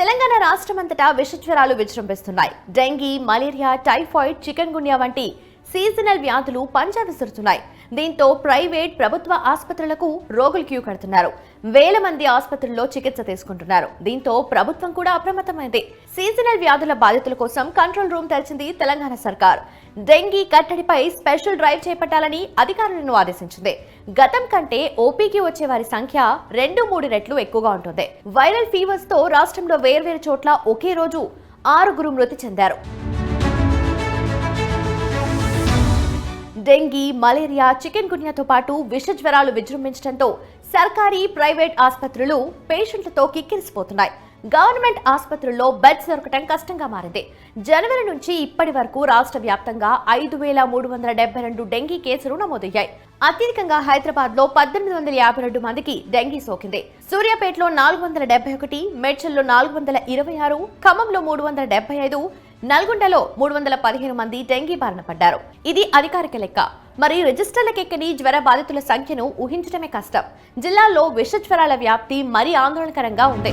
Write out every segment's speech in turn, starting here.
తెలంగాణ రాష్ట్రమంతటా విషజ్వరాలు విజృంభిస్తున్నాయి. Dengue malaria typhoid chikungunya వంటి సీజనల్ వ్యాధులు పంజా విసురుతున్నాయి. దీంతో ప్రైవేట్ ప్రభుత్వ ఆసుపత్రులకు రోగులు క్యూ కడుతున్నారు. వేల మంది ఆసుపత్రుల్లో చికిత్స తీసుకుంటున్నారు. దీంతో ప్రభుత్వం కూడా అప్రమత్తమైంది. సీజనల్ వ్యాధుల బాధితుల కోసం కంట్రోల్ రూమ్ తెరిచింది తెలంగాణ సర్కార్. డెంగీ కట్టడిపై స్పెషల్ డ్రైవ్ చేపట్టాలని అధికారులను ఆదేశించింది. గతం కంటే ఓపీకి వచ్చే వారి సంఖ్య రెండు మూడు రెట్లు ఎక్కువగా ఉంటుంది. వైరల్ ఫీవర్స్తో రాష్ట్రంలో వేర్వేరు చోట్ల ఒకే రోజు ఆరుగురు మృతి చెందారు. డెంగీ మలేరియా చికెన్ గున్యాతో పాటు విష జ్వరాలు విజృంభించడంతో సర్కారీ ప్రైవేట్ ఆసుపత్రులు పేషెంట్లతో కిక్కిరిసిపోతున్నాయి. గవర్నమెంట్ ఆసుపత్రుల్లో బెడ్స్ దొరకటం కష్టంగా మారింది. జనవరి నుంచి ఇప్పటి వరకు రాష్ట్ర వ్యాప్తంగా ఐదు వేల మూడు వందల డెబ్బై రెండు డెంగీ కేసులు నమోదయ్యాయి. అత్యధికంగా హైదరాబాద్లో పద్దెనిమిది వందల యాభై రెండు మందికి డెంగీ సోకింది. సూర్యాపేటలో నాలుగు వందల డెబ్బై ఒకటి మేడ్చల్లో నాలుగు వందల ఇరవై ఆరు ఖమ్మంలో మూడు వందల డెబ్బై ఐదు నల్గొండలో మూడు వందల పదిహేను మంది డెంగీ బారిన పడ్డారు. ఇది అధికారిక లెక్క. మరి రిజిస్టర్లకెక్కని జ్వర బాధితుల సంఖ్యను ఊహించడమే కష్టం. జిల్లాలో విష జ్వరాల వ్యాప్తి మరీ ఆందోళనకరంగా ఉంది.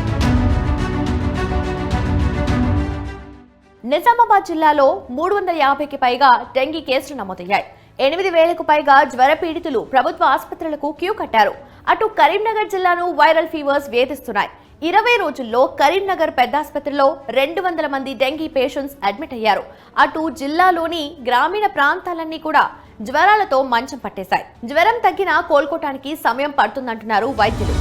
నిజామాబాద్ జిల్లాలో మూడు వందల యాభైకి పైగా డెంగీ కేసులు నమోదయ్యాయి. ఎనిమిది వేలకు పైగా జ్వర పీడితులు ప్రభుత్వ ఆసుపత్రులకు క్యూ కట్టారు. అటు కరీంనగర్ జిల్లాను వైరల్ ఫీవర్స్ వేధిస్తున్నాయి. ఇరవై రోజుల్లో కరీంనగర్ పెద్ద ఆసుపత్రిలో రెండు వందల మంది డెంగీ పేషెంట్స్ అడ్మిట్ అయ్యారు. అటు జిల్లాలోని గ్రామీణ ప్రాంతాలన్నీ కూడా జ్వరాలతో మంచం పట్టేశాయి. జ్వరం తగ్గినా కోలుకోటానికి సమయం పడుతుందంటున్నారు వైద్యులు.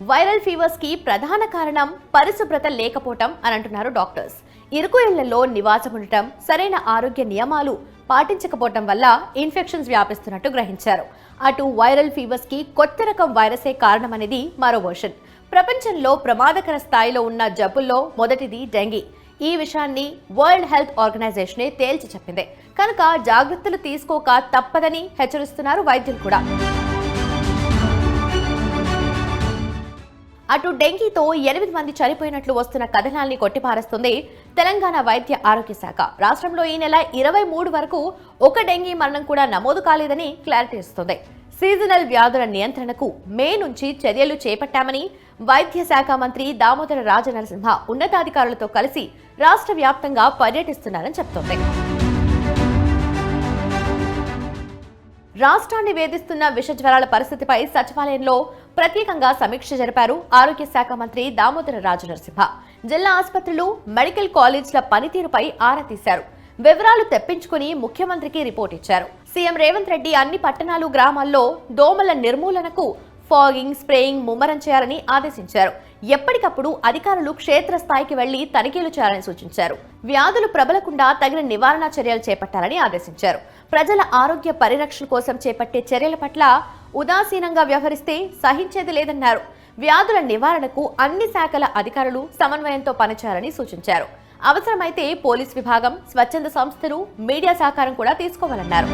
వైరల్ ఫీవర్స్కి ప్రధాన కారణం పరిశుభ్రత లేకపోవటం అని అంటున్నారు డాక్టర్స్. ఇరుకు ఇళ్ళలో నివాసం ఉండటం సరైన ఆరోగ్య నియమాలు పాటించకపోవటం వల్ల ఇన్ఫెక్షన్స్ వ్యాపిస్తున్నట్టు గ్రహించారు. అటు వైరల్ ఫీవర్స్కి కొత్త రకం వైరసే కారణమనేది మరో వర్షన్. ప్రపంచంలో ప్రమాదకర స్థాయిలో ఉన్న జబ్బుల్లో మొదటిది డెంగీ ఈ విషయాన్ని వరల్డ్ హెల్త్ ఆర్గనైజేషనే తేల్చి చెప్పింది. కనుక జాగ్రత్తలు తీసుకోక తప్పదని హెచ్చరిస్తున్నారు వైద్యులు కూడా. అటు డెంగీతో ఎనిమిది మంది చనిపోయినట్లు వస్తున్న కథనాల్ని కొట్టిపారేస్తుంది తెలంగాణ వైద్య ఆరోగ్య శాఖ. రాష్ట్రంలో ఈ నెల ఇరవై మూడు వరకు ఒక డెంగీ మరణం కూడా నమోదు కాలేదని క్లారిటీ ఇస్తుంది. సీజనల్ వ్యాధుల నియంత్రణకు మే నుంచి చర్యలు చేపట్టామని వైద్య శాఖ మంత్రి దామోదర రాజనరసింహ ఉన్నతాధికారులతో కలిసి రాష్ట్ర వ్యాప్తంగా పర్యటిస్తున్నారని చెప్తోంది. రాష్ట్రాన్ని వేధిస్తున్న విష జ్వరాల పరిస్థితిపై సచివాలయంలో ప్రత్యేకంగా సమీక్ష జరిపారు ఆరోగ్య శాఖ మంత్రి దామోదర రాజు నరసింహ జిల్లా ఆసుపత్రులు మెడికల్ కాలేజ్ల పనితీరుపై ఆరా తీశారు. వివరాలు తెప్పించుకుని ముఖ్యమంత్రికి రిపోర్ట్ ఇచ్చారు. సీఎం రేవంత్ రెడ్డి అన్ని పట్టణాలు గ్రామాల్లో దోమల నిర్మూలనకు ఫాగింగ్ స్ప్రేయింగ్ ముమ్మరం చేయాలని ఆదేశించారు. ఎప్పటికప్పుడు అధికారులు క్షేత్రస్థాయికి వెళ్ళి తనిఖీలు చేయాలని సూచించారు. వ్యాధులు ప్రబలకుండా తగిన నివారణ చర్యలు చేపట్టాలని ఆదేశించారు. ప్రజల ఆరోగ్య పరిరక్షణ కోసం చేపట్టే చర్యల పట్ల ఉదాసీనంగా వ్యవహరిస్తే సహించేది లేదన్నారు. వ్యాధుల నివారణకు అన్ని శాఖల అధికారులు సమన్వయంతో పనిచేయాలని సూచించారు. అవసరమైతే పోలీస్ విభాగం స్వచ్ఛంద సంస్థలు మీడియా సహకారం కూడా తీసుకోవాలన్నారు.